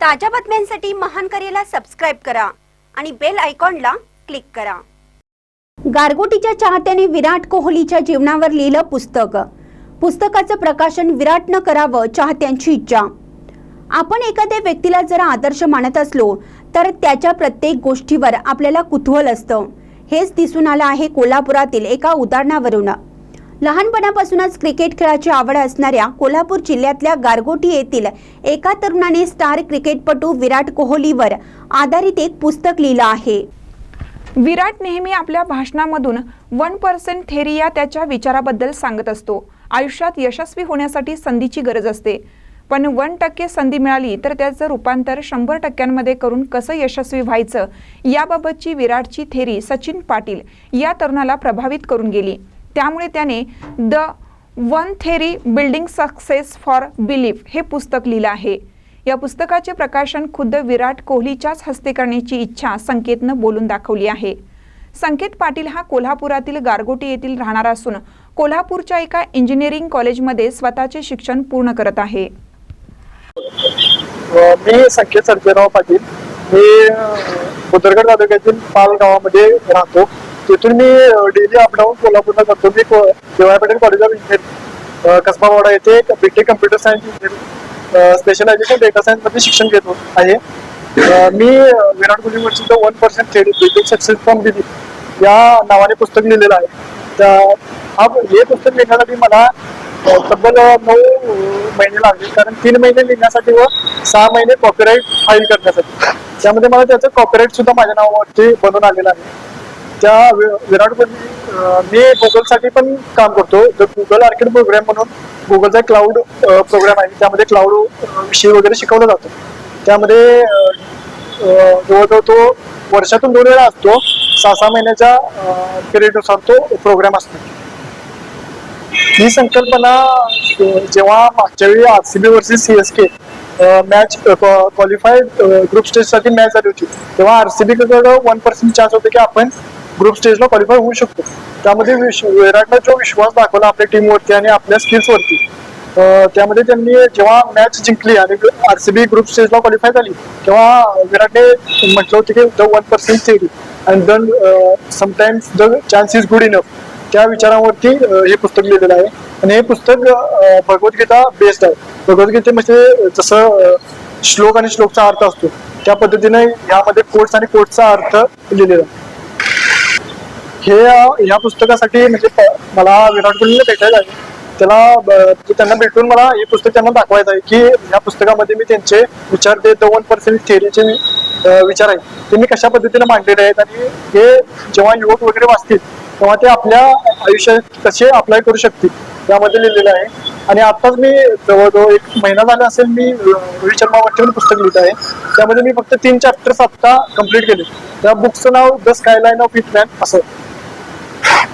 ताज्या बातम्यांसाठी महान करेला सबस्क्राईब करा आणि बेल आयकॉनला क्लिक करा. गारगोटीच्या चाहत्याने विराट कोहलीच्या जीवनावर लिहिलं पुस्तक. पुस्तकाचं प्रकाशन विराटनं करावं चाहत्यांची इच्छा. आपण एखाद्या व्यक्तीला जर आदर्श मानत असलो तर त्याच्या प्रत्येक गोष्टीवर आपल्याला कुतूहल असतं. हेच दिसून आलं आहे कोल्हापुरातील एका उदाहरणावरून. लहानपणापासूनच क्रिकेट खेळाची आवड असणाऱ्या कोल्हापूर जिल्ह्यातल्या गारगोटी येथील एका तरुणाने स्टार क्रिकेटपटू विराट कोहलीवर आधारित एक पुस्तक लिहिलं आहे. विराट नेहमी आपल्या भाषणामधून वन पर्सेंट थेरी या त्याच्या विचाराबद्दल सांगत असतो. आयुष्यात यशस्वी होण्यासाठी संधीची गरज असते. पण वन टक्के संधी मिळाली तर त्याचं रूपांतर शंभर टक्क्यांमध्ये करून कसं यशस्वी व्हायचं? याबाबतची विराटची थेरी सचिन पाटील या तरुणाला प्रभावित करून गेली. त्यामुळे त्याने the one theory building success for belief हे पुस्तक लिहिलं आहे. या पुस्तकाचे प्रकाशन खुद्द विराट कोहलीच्याच हस्ते करण्याची इच्छा संकेतनं बोलून दाखवली आहे. संकेत पाटील हा कोल्हापुरातील गारगोटी येथील राहणारा असून कोल्हापूरच्या एका इंजिनिअरिंग कॉलेजमध्ये स्वतःचे शिक्षण पूर्ण करत आहे. मी संकेत सर्जेराव पाटील. मी बुदरगड तालुक्यातील पाल गावामध्ये राहतो. तिथून मी डेली अपडाऊन कोल्हापूरला करतो मी देवाय Patel college of engineering Kasbawada येथे BTech computer science engineering specialisation data सायन्समध्ये शिक्षण घेतो आहे. मी विराट कोहली वर्षीचं one percent theory building success from दिली. या नावाने पुस्तक लिहिलेलं आहे. तर हा हे पुस्तक लिहिण्यासाठी मला तब्बल नऊ महिने लागले. कारण तीन महिने लिहिण्यासाठी व सहा महिने कॉपीराईट फाईल करण्यासाठी. त्यामध्ये मला त्याचं कॉपीराईट सुद्धा माझ्या नावावरती बनवून आलेलं आहे. त्या विराट कोहली मी गुगलसाठी पण काम करतो तर गुगल आर्किड प्रोग्राम म्हणून गुगलचा क्लाउड प्रोग्राम आहे त्यामध्ये क्लाउड विषयी वगैरे शिकवला जातो. त्यामध्ये जवळजवळ तो वर्षातून दोन वेळा असतो. सहा सहा महिन्याच्या पिरियडनुसार तो प्रोग्राम असतो. ही संकल्पना जेव्हा मागच्या वेळी R C B versus C S K match qualified group स्टेजसाठी match झाली होती तेव्हा आर सी बी कडे वन पर्सेंट चान्स होते की आपण ग्रुप स्टेजला क्वालिफाय होऊ शकतो. त्यामध्ये विराटनं जो विश्वास दाखवला आपल्या टीमवरती आणि आपल्या स्किल्स वरती त्यामध्ये त्यांनी जेव्हा मॅच जिंकली आणि आर सी बी ग्रुप स्टेजला क्वालिफाय झाली तेव्हा विराटने म्हटलं होतं की the one percent theory and then sometimes the chance is good enough त्या विचारांवरती हे पुस्तक लिहिलेलं आहे. आणि हे पुस्तक भगवद्गीता बेस्ड आहे. भगवद्गीतेमध्ये म्हणजे जसं श्लोक आणि श्लोकचा अर्थ असतो. त्या पद्धतीने यामध्ये कोट्स आणि कोट्सचा अर्थ लिहिलेला आहे. हे या पुस्तकासाठी म्हणजे प- मला विराट कोहलीला भेटायला आहे त्याला ब- त्यांना भेटून मला हे पुस्तक त्यांना दाखवायचं आहे की या पुस्तकामध्ये मी त्यांचे विचार ते दोन वन पर्सेंट थिअरीचे विचार आहेत. ते मी कशा पद्धतीने मांडलेले आहेत आणि हे जेव्हा युवक वगैरे वाचतील तेव्हा ते आपल्या आयुष्यात कसे अप्लाय करू शकतील यामध्ये लिहिलेलं आहे. आणि आताच मी जवळजवळ एक महिना झाला असेल मी रोहित शर्मा वरती पुस्तक लिहित आहे. त्यामध्ये मी फक्त तीन चॅप्टर्स आता कंप्लीट केले. त्या बुकचं नाव द स्कायलाईन ऑफ इटलँड असं.